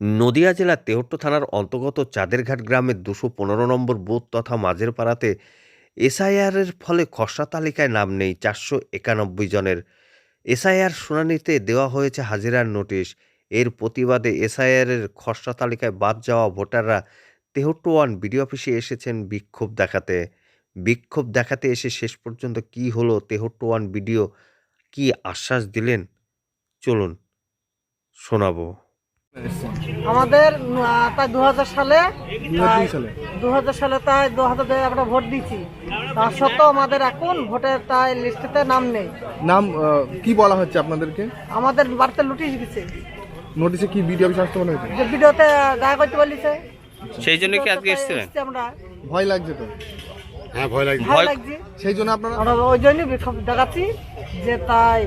নদিয়া জেলার তেহট্ট থানার অন্তর্গত চাঁদেরঘাট গ্রামের দুশো পনেরো নম্বর বুথ তথা মাঝের পাড়াতে এসআইআরের ফলে খসড়া তালিকায় নাম নেই চারশো একানব্বই জনের। এসআইআর শুনানিতে দেওয়া হয়েছে হাজিরার নোটিশ। এর প্রতিবাদে এসআইআরের খসড়া তালিকায় বাদ যাওয়া ভোটাররা তেহট্ট ওয়ান বিডিও অফিসে এসেছেন বিক্ষোভ দেখাতে। বিক্ষোভ দেখাতে এসে শেষ পর্যন্ত কি হলো তেহট্ট ওয়ান বিডিও কি আশ্বাস দিলেন? চলুন শোনাবো। আমাদের তাই দু হাজার সালে দু হাজার সালে তাই দু হাজার আমরা ভোট দিয়েছি। তা সত্ত্বেও আমাদের এখন ভোটের তাই লিস্টেতে নাম নেই। নাম কি বলা হচ্ছে আপনাদেরকে? আমাদের বাড়িতে লুটিস গেছে নোটিশে কি বিডিও অফিস আসতে বলা হয়েছে ভিডিওতে দেখা করতে বলিছে। সেই জন্য কি আজকে এসেছিলেন? আমরা। ভয় লাগছে তো? ভালো ভয়- লাগছে। সেই জন্য আপনারা আমরা ওই জন্যই বিক্ষোভ দেখাচ্ছি যে তাই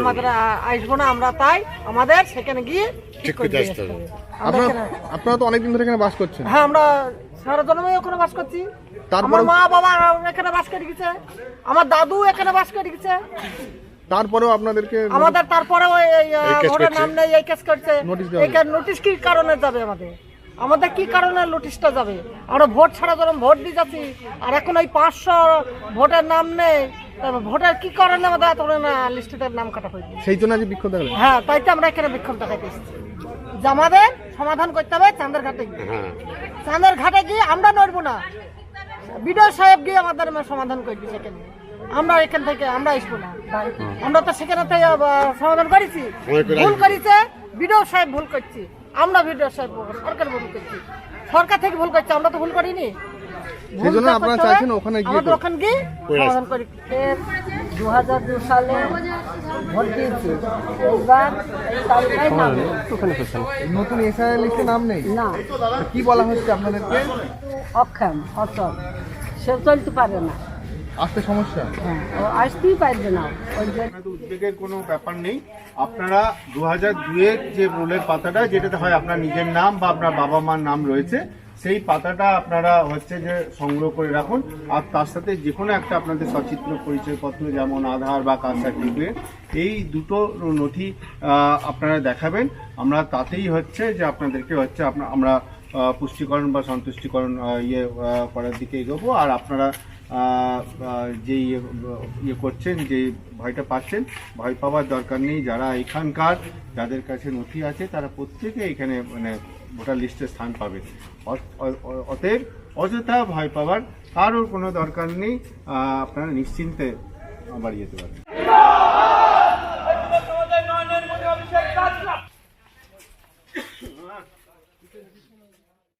আমাদের আসব না আমরা তাই আমাদের সেখানে গিয়ে ঠিক করে আসতে হবে। আপনারা এখানে- আপনারা তো অনেকদিন ধরে এখানে বাস করছেন। হ্যাঁ আমরা সারা জন্মে ওখানে বাস করছি। তারপরে- মা বাবা এখানে বাস করে গেছে। আমার দাদু এখানে বাস করে গেছে। তারপরেও আপনাদেরকে আমাদের তারপরে ওই নাম নেই এই কেস করছে। এই নোটিশ কি কারণে যাবে আমাদের? আমাদের কি কারণে নোটিশটা যাবে? আমরা ভোট ছাড়া যখন ভোট দিয়ে যাচ্ছি আর এখন ওই পাঁচশো ভোটের নাম নেই। ভোটের কি কারণে আমাদের এত লিস্টের নাম কাটা হয়েছে? সেই জন্য বিক্ষোভ দেখালেন। হ্যাঁ তাই তো আমরা এখানে বিক্ষোভ দেখাইতে এসেছি। যে আমাদের সমাধান করতে হবে চাঁদের ঘাটে গিয়ে। চাঁদের ঘাটে গিয়ে আমরা নড়বো না। বিডিও সাহেব গিয়ে আমাদের সমাধান করবি সেখানে। আমরা এখান থেকে আমরা আসব না। আমরা তো সেখানে সমাধান করেছি। ভুল করেছে বিডিও সাহেব ভুল করছি। আমরা বিডিও সাহেব সরকার ভুল করছি। সরকার থেকে ভুল করছি আমরা তো ভুল করিনি। সেই জন্য ভুলটা আপনারা চাইছেন ওখানে গিয়ে আমাদের ওখানে গিয়ে সমাধান করি। দু হাজার দু সালে ভোট দিয়েছি। এইবার এই তালিকায় নাম নেই। নতুন এসআই লিস্টে নাম নেই? না। তো কি বলা হচ্ছে আপনাদেরকে? অক্ষম অচল। সে চলতে পারে না। আসতে সমস্যা? হ্যাঁ ও আসতেই পারবে না। ওই যে আপনাদের উদ্বেগের কোনো ব্যাপার নেই। আপনারা দু হাজার দুয়ের যে রোলের পাতাটা যেটাতে হয় আপনার নিজের নাম বা আপনার বাবা মার নাম রয়েছে সেই পাতাটা আপনারা হচ্ছে যে সংগ্রহ করে রাখুন। আর তার সাথে যে কোনো একটা আপনাদের সচিত্র, পরিচয়পত্র, যেমন আধার বা কাস্ট সার্টিফিকেট, এই দুটো নথি আপনারা দেখাবেন। আমরা তাতেই হচ্ছে যে আপনাদেরকে হচ্ছে আমরা পুষ্টিকরণ বা সন্তুষ্টিকরণ ইয়ে করার দিকে এগোবো। আর আপনারা যে ইয়ে ইয়ে করছেন, যে ভয়টা পাচ্ছেন, ভয় পাওয়ার দরকার নেই। যারা এখানকার, যাদের কাছে নথি আছে, তারা প্রত্যেকে এখানে মানে ভোটার লিস্টে স্থান পাবে। অতএব অযথা ভয় পাওয়ার কারোর কোনো দরকার নেই আপনারা নিশ্চিন্তে বাড়ি যেতে পারেন